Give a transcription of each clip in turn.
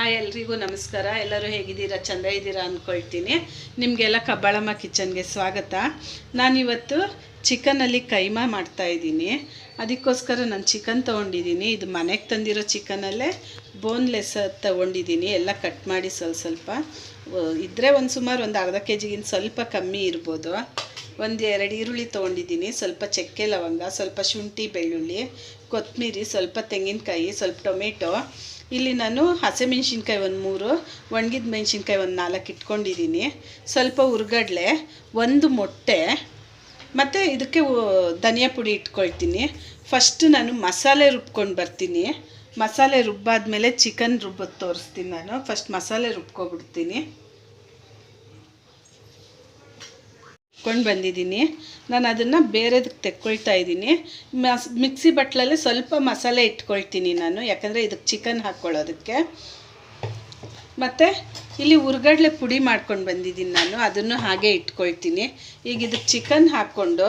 Hi ಎಲ್ರಿಗೂ ನಮಸ್ಕಾರ. ಎಲ್ಲರೂ ಹೇಗಿದ್ದೀರಾ? ಚಂದ ಇದ್ದೀರಾ ಅಂದ್ಕೊಳ್ತೀನಿ ನಿಮಗೆಲ್ಲ ಕಬ್ಬಾಳಮ್ಮ ಕಿಚನ್ಗೆ ಸ್ವಾಗತ. ನಾನಿವತ್ತು ಚಿಕನಲ್ಲಿ ಕೈಮಾ ಮಾಡ್ತಾ ಇದ್ದೀನಿ. ಅದಕ್ಕೋಸ್ಕರ ನಾನು ಚಿಕನ್ ತೊಗೊಂಡಿದ್ದೀನಿ. ಇದು ಮನೆಗೆ ತಂದಿರೋ ಚಿಕನಲ್ಲೇ ಬೋನ್ಲೆಸ್ ತೊಗೊಂಡಿದ್ದೀನಿ. ಎಲ್ಲ ಕಟ್ ಮಾಡಿ ಸ್ವಲ್ಪ ಸ್ವಲ್ಪ. ಇದ್ದರೆ ಒಂದು ಸುಮಾರು ಒಂದು ಅರ್ಧ ಕೆ ಜಿಗಿಂತ ಸ್ವಲ್ಪ ಕಮ್ಮಿ ಇರ್ಬೋದು. ಒಂದು ಎರಡು ಈರುಳ್ಳಿ ತೊಗೊಂಡಿದ್ದೀನಿ. ಸ್ವಲ್ಪ ಚಕ್ಕೆ ಲವಂಗ, ಸ್ವಲ್ಪ ಶುಂಠಿ, ಬೆಳ್ಳುಳ್ಳಿ ಕೊತ್ತಂಬರಿ ಸ್ವಲ್ಪ ತೆಂಗಿನಕಾಯಿ, ಸ್ವಲ್ಪ ಟೊಮೆಟೊ. ಇಲ್ಲಿ ನಾನು ಹಸಿಮೆಣ್ಸಿನ್ಕಾಯಿ ಒಂದು ಮೂರು, ಒಣಗಿದ ಮೆಣಸಿನ್ಕಾಯಿ ಒಂದು ನಾಲ್ಕು ಇಟ್ಕೊಂಡಿದ್ದೀನಿ ಸ್ವಲ್ಪ ಹುರ್ಗಡ್ಲೆ, ಒಂದು ಮೊಟ್ಟೆ, ಮತ್ತು ಇದಕ್ಕೆ ಧನಿಯಾ ಪುಡಿ ಇಟ್ಕೊಳ್ತೀನಿ. ಫಸ್ಟ್ ನಾನು ಮಸಾಲೆ ರುಬ್ಕೊಂಡು ಬರ್ತೀನಿ. ಮಸಾಲೆ ರುಬ್ಬಾದ ಮೇಲೆ ಚಿಕನ್ ರುಬ್ಬೋದು ತೋರಿಸ್ತೀನಿ ನಾನು. ಫಸ್ಟ್ ಮಸಾಲೆ ರುಬ್ಕೊಬಿಡ್ತೀನಿ. ಕೊಂಡು ಬಂದಿದ್ದೀನಿ. ನಾನು ಅದನ್ನು ಬೇರೆದಕ್ಕೆ ತೆಕ್ಕೊಳ್ತಾ ಇದ್ದೀನಿ. ಮಸ್, ಮಿಕ್ಸಿ ಬಟ್ಲಲ್ಲಿ ಸ್ವಲ್ಪ ಮಸಾಲೆ ಇಟ್ಕೊಳ್ತೀನಿ ನಾನು, ಯಾಕಂದರೆ ಇದಕ್ಕೆ ಚಿಕನ್ ಹಾಕ್ಕೊಳ್ಳೋದಕ್ಕೆ. ಮತ್ತು ಇಲ್ಲಿ ಉರ್ಗಡ್ಲೆ ಪುಡಿ ಮಾಡ್ಕೊಂಡು ಬಂದಿದ್ದೀನಿ ನಾನು, ಅದನ್ನು ಹಾಗೆ ಇಟ್ಕೊಳ್ತೀನಿ. ಈಗ ಇದಕ್ಕೆ ಚಿಕನ್ ಹಾಕ್ಕೊಂಡು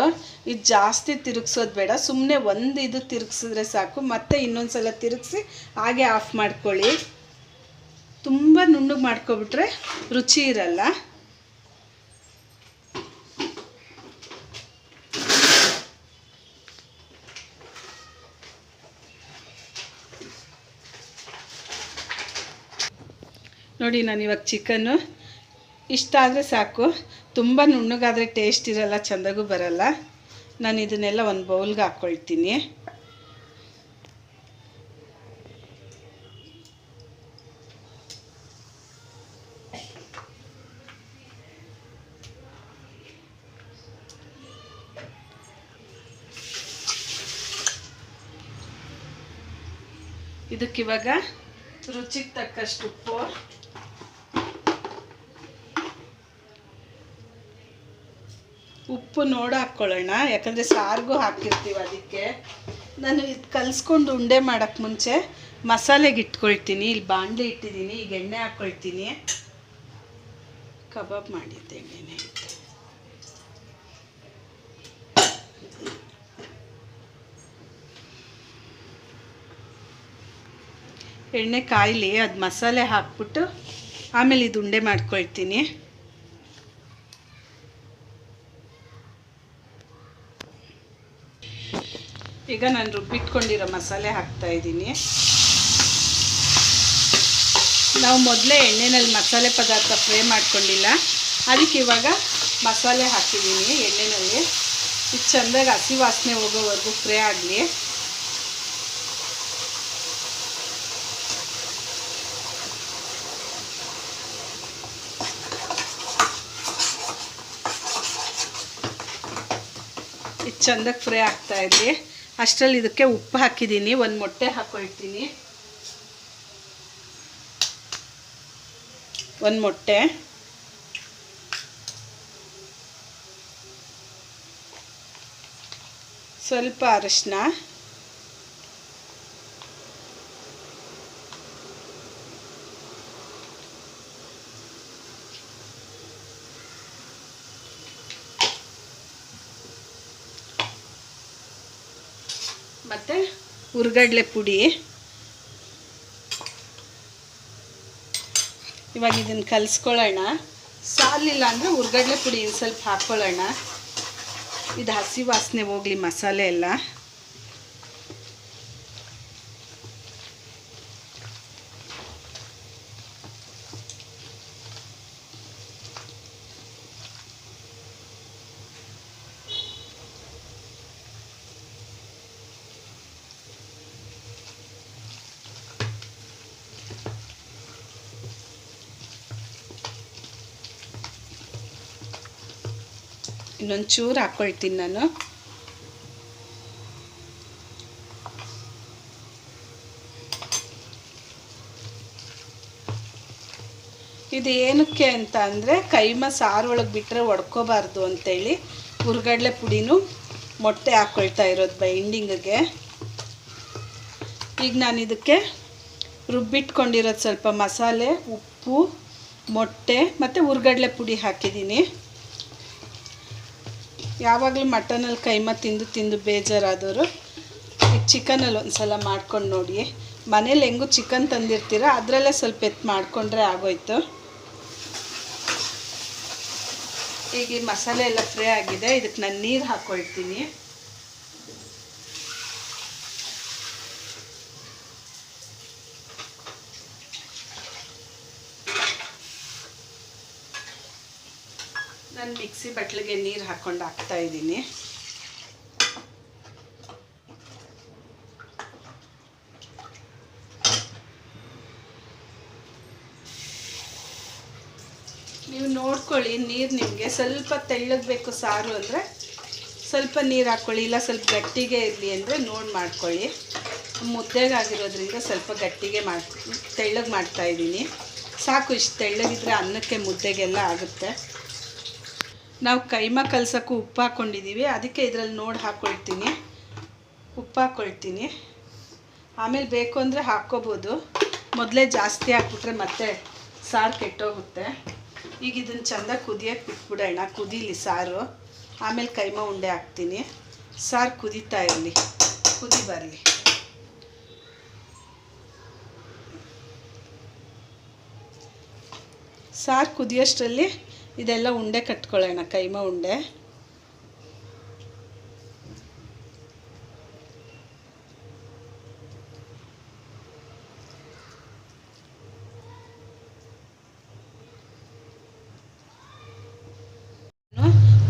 ಇದು ಜಾಸ್ತಿ ತಿರುಗಿಸೋದು ಬೇಡ ಸುಮ್ಮನೆ ಒಂದು ಇದು ತಿರುಗಿಸಿದ್ರೆ ಸಾಕು, ಮತ್ತೆ ಇನ್ನೊಂದು ಸಲ ತಿರುಗಿಸಿ ಹಾಗೆ ಆಫ್ ಮಾಡ್ಕೊಳ್ಳಿ. ತುಂಬ ನುಣ್ಣಗೆ ಮಾಡ್ಕೊಬಿಟ್ರೆ ರುಚಿ ಇರಲ್ಲ. ನೋಡಿ, ನಾನು ಇವಾಗ ಚಿಕನ್ನು ಇಷ್ಟ ಆದರೆ ಸಾಕು. ತುಂಬ ನುಣ್ಣಗಾದರೆ ಟೇಸ್ಟ್ ಇರಲ್ಲ, ಚೆಂದಾಗೂ ಬರಲ್ಲ. ನಾನು ಇದನ್ನೆಲ್ಲ ಒಂದು ಬೌಲ್ಗೆ ಹಾಕ್ಕೊಳ್ತೀನಿ ಇದಕ್ಕಿವಾಗ ರುಚಿಗೆ ತಕ್ಕಷ್ಟು ಉಪ್ಪು. ಉಪ್ಪು ನೋಡಿ ಹಾಕ್ಕೊಳ್ಳೋಣ. ಯಾಕಂದರೆ ಸಾರಿಗೂ ಹಾಕಿರ್ತೀವಿ ಅದಕ್ಕೆ. ನಾನು ಇದು ಕಲಿಸ್ಕೊಂಡು ಉಂಡೆ ಮಾಡೋಕ್ಕೆ ಮುಂಚೆ ಮಸಾಲೆಗೆ ಇಟ್ಕೊಳ್ತೀನಿ. ಇಲ್ಲಿ ಬಾಣಲೆ ಇಟ್ಟಿದ್ದೀನಿ, ಈಗ ಎಣ್ಣೆ ಹಾಕ್ಕೊಳ್ತೀನಿ ಕಬಾಬ್ ಮಾಡಿದ್ದೆ ಎಣ್ಣೆ ಎಣ್ಣೆ ಕಾಯಿಲಿ, ಅದು ಮಸಾಲೆ ಹಾಕ್ಬಿಟ್ಟು ಆಮೇಲೆ ಇದು ಉಂಡೆ ಮಾಡ್ಕೊಳ್ತೀನಿ. ಈಗ ನಾನು ರುಬ್ಬಿಟ್ಕೊಂಡಿರೋ ಮಸಾಲೆ ಹಾಕ್ತಾ ಇದ್ದೀನಿ. ನಾವು ಮೊದಲೇ ಎಣ್ಣೆನಲ್ಲಿ ಮಸಾಲೆ ಪದಾರ್ಥ ಫ್ರೈ ಮಾಡ್ಕೊಂಡಿಲ್ಲ. ಅದಕ್ಕೆ ಇವಾಗ ಮಸಾಲೆ ಹಾಕಿದ್ದೀನಿ ಎಣ್ಣೆನಲ್ಲಿ. ಇದು ಚೆಂದಾಗಿ ಹಸಿ ವಾಸನೆ ಹೋಗೋವರೆಗೂ ಫ್ರೈ ಆಗಲಿ. ಇದು ಫ್ರೈ ಆಗ್ತಾ ಇರಲಿ ಅಷ್ಟರಲ್ಲಿ ಇದಕ್ಕೆ ಉಪ್ಪು ಹಾಕಿದ್ದೀನಿ ಒಂದು ಮೊಟ್ಟೆ ಹಾಕೊಳ್ತೀನಿ. ಒಂದು ಮೊಟ್ಟೆ. ಸ್ವಲ್ಪ ಅರಶಿನ. ಮತ್ತು ಹುರ್ಗಡ್ಲೆ ಪುಡಿ. ಇವಾಗ ಇದನ್ನು ಕಲಿಸ್ಕೊಳ್ಳೋಣ. ಸಾಲಿಲ್ಲ ಅಂದರೆ ಹುರ್ಗಡ್ಲೆ ಪುಡಿ ಸ್ವಲ್ಪ ಹಾಕ್ಕೊಳ್ಳೋಣ. ಇದು ಹಸಿ ವಾಸನೆ ಹೋಗಲಿ ಮಸಾಲೆ ಎಲ್ಲ. ಇನ್ನೊಂದು ಚೂರು ಹಾಕ್ಕೊಳ್ತೀನಿ ನಾನು. ಇದು ಏನಕ್ಕೆ ಅಂತ ಅಂದರೆ ಕೈಮ ಸಾರು ಒಳಗೆ ಬಿಟ್ಟರೆ ಒಡ್ಕೋಬಾರ್ದು ಅಂತೇಳಿ ಹುರ್ಗಡ್ಲೆ ಪುಡಿನೂ ಮೊಟ್ಟೆ ಹಾಕ್ಕೊಳ್ತಾ ಇರೋದು ಬೈಂಡಿಂಗಿಗೆ ಈಗ ನಾನು ಇದಕ್ಕೆ ರುಬ್ಬಿಟ್ಕೊಂಡಿರೋದು ಸ್ವಲ್ಪ ಮಸಾಲೆ, ಉಪ್ಪು, ಮೊಟ್ಟೆ ಮತ್ತು ಹುರ್ಗಡ್ಲೆ ಪುಡಿ ಹಾಕಿದ್ದೀನಿ. ಯಾವಾಗಲೂ ಮಟನಲ್ಲಿ ಕೈಮ ತಿಂದು ತಿಂದು ಬೇಜಾರಾದವರು ಚಿಕನಲ್ಲಿ ಒಂದು ಸಲ ಮಾಡ್ಕೊಂಡು ನೋಡಿ ಮನೇಲಿ ಹೆಂಗೂ ಚಿಕನ್ ತಂದಿರ್ತೀರ, ಅದರಲ್ಲೇ ಸ್ವಲ್ಪ ಎತ್ತು ಮಾಡಿಕೊಂಡ್ರೆ ಆಗೋಯ್ತು. ಈಗ ಈ ಮಸಾಲೆ ಎಲ್ಲ ಫ್ರೈ ಆಗಿದೆ, ಇದಕ್ಕೆ ನಾನು ನೀರು ಹಾಕ್ಕೊಳ್ತೀನಿ ನಾನು ಮಿಕ್ಸಿ ಬಟ್ಲಿಗೆ ನೀರು ಹಾಕ್ಕೊಂಡು ಹಾಕ್ತಾ ಇದ್ದೀನಿ. ನೀವು ನೋಡ್ಕೊಳ್ಳಿ, ನೀರು ನಿಮಗೆ ಸ್ವಲ್ಪ ತೆಳ್ಳಗಬೇಕು ಸಾರು ಅಂದರೆ ಸ್ವಲ್ಪ ನೀರು ಹಾಕ್ಕೊಳ್ಳಿ ಇಲ್ಲ ಸ್ವಲ್ಪ ಗಟ್ಟಿಗೆ ಇರಲಿ ಅಂದರೆ ನೋಡಿ ಮಾಡ್ಕೊಳ್ಳಿ. ಮುದ್ದೆಗಾಗಿರೋದ್ರಿಂದ ಸ್ವಲ್ಪ ಗಟ್ಟಿಗೆ ಮಾಡಿ, ತೆಳ್ಳಗೆ ಮಾಡ್ತಾ ಇದ್ದೀನಿ. ಸಾಕು, ಇಷ್ಟು ತೆಳ್ಳಗಿದ್ರೆ ಅನ್ನಕ್ಕೆ ಮುದ್ದೆಗೆಲ್ಲ ಆಗುತ್ತೆ. ನಾವು ಕೈಮ ಕಲ್ಸೋಕ್ಕೂ ಉಪ್ಪು ಹಾಕ್ಕೊಂಡಿದ್ದೀವಿ. ಅದಕ್ಕೆ ಇದರಲ್ಲಿ ನೋಡಿ ಹಾಕ್ಕೊಳ್ತೀನಿ. ಉಪ್ಪು ಹಾಕ್ಕೊಳ್ತೀನಿ. ಆಮೇಲೆ ಬೇಕು ಅಂದರೆ ಹಾಕ್ಕೋಬೋದು. ಮೊದಲೇ ಜಾಸ್ತಿ ಹಾಕ್ಬಿಟ್ರೆ ಮತ್ತೆ ಸಾರು ಕೆಟ್ಟೋಗುತ್ತೆ. ಈಗ ಇದನ್ನು ಚೆಂದ ಕುದಿಯೋಕ್ಕೆ ಬಿಟ್ಬಿಡೋಣ. ಕುದೀಲಿ ಸಾರು. ಆಮೇಲೆ ಕೈಮ ಉಂಡೆ ಹಾಕ್ತೀನಿ. ಸಾರು ಕುದೀತಾ ಇರಲಿ. ಕುದಿ ಬರಲಿ. ಸಾರು ಕುದಿಯೋಷ್ಟರಲ್ಲಿ ಇದೆಲ್ಲ ಉಂಡೆ ಕಟ್ಕೊಳ್ಳೋಣ, ಕೈಮ ಉಂಡೆ.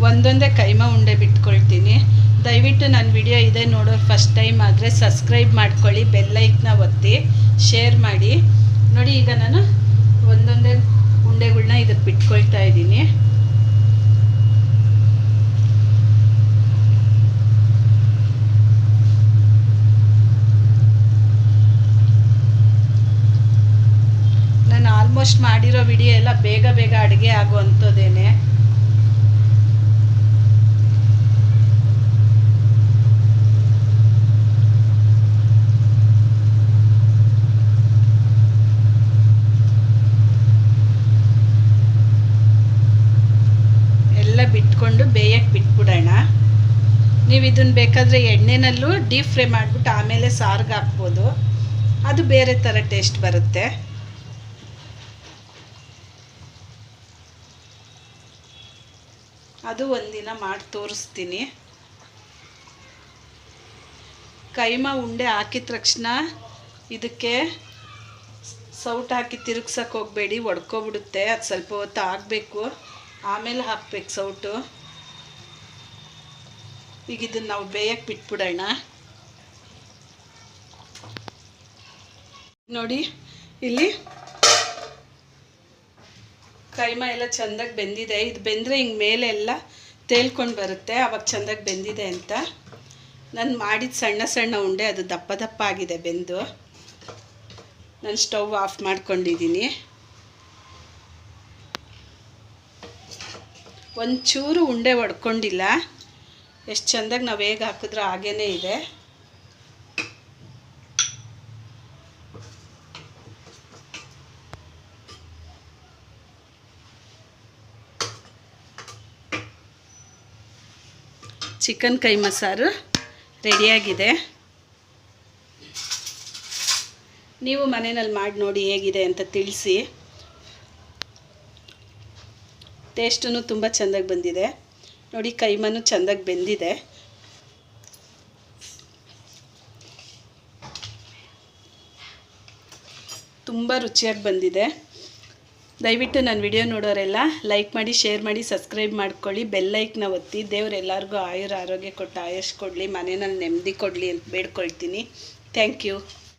ಒಂದೊಂದೇ ಕೈಮ ಉಂಡೆ ಬಿಟ್ಕೊಳ್ತೀನಿ. ದಯವಿಟ್ಟು ನನ್ನ ವಿಡಿಯೋ ಇದೆ ನೋಡೋರು ಫಸ್ಟ್ ಟೈಮ್ ಆದರೆ ಸಬ್ಸ್ಕ್ರೈಬ್ ಮಾಡ್ಕೊಳ್ಳಿ ಬೆಲ್ಲೈಕ್ನ ಒತ್ತಿ, ಶೇರ್ ಮಾಡಿ. ನೋಡಿ ಈಗ ನಾನು ಒಂದೊಂದೇ ಉಂಡೆಗಳ್ನ ಇದಕ್ಕೆ ಬಿಟ್ಕೊಳ್ತಾ ಇದ್ದೀನಿ. ನಾನು ಆಲ್ಮೋಸ್ಟ್ ಮಾಡಿರೋ ವಿಡಿಯೋ ಎಲ್ಲ ಬೇಗ ಬೇಗ ಅಡುಗೆ ಆಗುವಂಥದ್ದೇನೆ ಎಲ್ಲ ಬಿಟ್ಕೊಂಡು ಬೇಯಕ್ಕೆ ಬಿಟ್ಬಿಡೋಣ ನೀವು ಇದನ್ನು ಬೇಕಾದರೆ ಎಣ್ಣೆನಲ್ಲೂ ಡೀಪ್ ಫ್ರೈ ಮಾಡಿಬಿಟ್ಟು ಆಮೇಲೆ ಸಾರ್ಗೆ ಹಾಕ್ಬೋದು. ಅದು ಬೇರೆ ಥರ ಟೇಸ್ಟ್ ಬರುತ್ತೆ. ಅದು ಒಂದಿನ ಮಾಡಿ ತೋರಿಸ್ತೀನಿ. ಕೈಮ ಉಂಡೆ ಹಾಕಿದ ತಕ್ಷಣ ಇದಕ್ಕೆ ಸೌಟ್ ಹಾಕಿ ತಿರುಗ್ಸಕ್ಕೆ ಹೋಗಬೇಡಿ, ಒಡ್ಕೊಬಿಡುತ್ತೆ, ಅದು ಸ್ವಲ್ಪ ಹೊತ್ತು ಆಗಬೇಕು. ಆಮೇಲೆ ಹಾಕ್ಬೇಕು ಸೌಟು. ಈಗ ಇದನ್ನು ನಾವು ಬೇಯಕ್ಕೆ ಬಿಟ್ಬಿಡೋಣ. ನೋಡಿ, ಇಲ್ಲಿ ಕೈಮಾ ಎಲ್ಲ ಚೆಂದಾಗಿ ಬೆಂದಿದೆ. ಇದು ಬೆಂದರೆ ಹಿಂಗೆ ಮೇಲೆ ಎಲ್ಲ ತೇಲ್ಕೊಂಡು ಬರುತ್ತೆ. ಅವಾಗ ಚೆಂದಾಗಿ ಬೆಂದಿದೆ ಅಂತ. ನಾನು ಮಾಡಿದ ಸಣ್ಣ ಸಣ್ಣ ಉಂಡೆ, ಅದು ದಪ್ಪ ದಪ್ಪ ಆಗಿದೆ ಬೆಂದು. ನಾನು ಸ್ಟವ್ ಆಫ್ ಮಾಡ್ಕೊಂಡಿದ್ದೀನಿ ಒಂಚೂರು ಉಂಡೆ ಒಡ್ಕೊಂಡಿಲ್ಲ. ಎಷ್ಟು ಚೆಂದಾಗಿ ನಾವು ಹೇಗೆ ಹಾಕಿದ್ರೆ ಹಾಗೇ ಇದೆ. ಚಿಕನ್ ಕೈ ಮಸಾರು ರೆಡಿಯಾಗಿದೆ ನೀವು ಮನೆಯಲ್ಲಿ ಮಾಡಿ ನೋಡಿ ಹೇಗಿದೆ ಅಂತ ತಿಳಿಸಿ. ಟೇಸ್ಟೂ ತುಂಬ ಚೆಂದಾಗಿ ಬಂದಿದೆ. ನೋಡಿ, ಕೈಮನು ಚೆಂದಾಗಿ ಬೆಂದಿದೆ. ತುಂಬ ರುಚಿಯಾಗಿ ಬಂದಿದೆ. ದಯವಿಟ್ಟು ನನ್ನ ವಿಡಿಯೋ ನೋಡೋರೆಲ್ಲ ಲೈಕ್ ಮಾಡಿ, ಶೇರ್ ಮಾಡಿ, ಸಬ್ಸ್ಕ್ರೈಬ್ ಮಾಡ್ಕೊಳ್ಳಿ. ಬೆಲ್ಲೈಕ್ನ ಒತ್ತಿ. ದೇವರೆಲ್ಲರಿಗೂ ಆಯುರ ಆರೋಗ್ಯ ಕೊಟ್ಟು ಆಯುಷ್ ಕೊಡಲಿ ಮನೆಯಲ್ಲಿ ನೆಮ್ಮದಿ ಕೊಡಲಿ ಅಂತ ಬೇಡ್ಕೊಳ್ತೀನಿ. Thank you.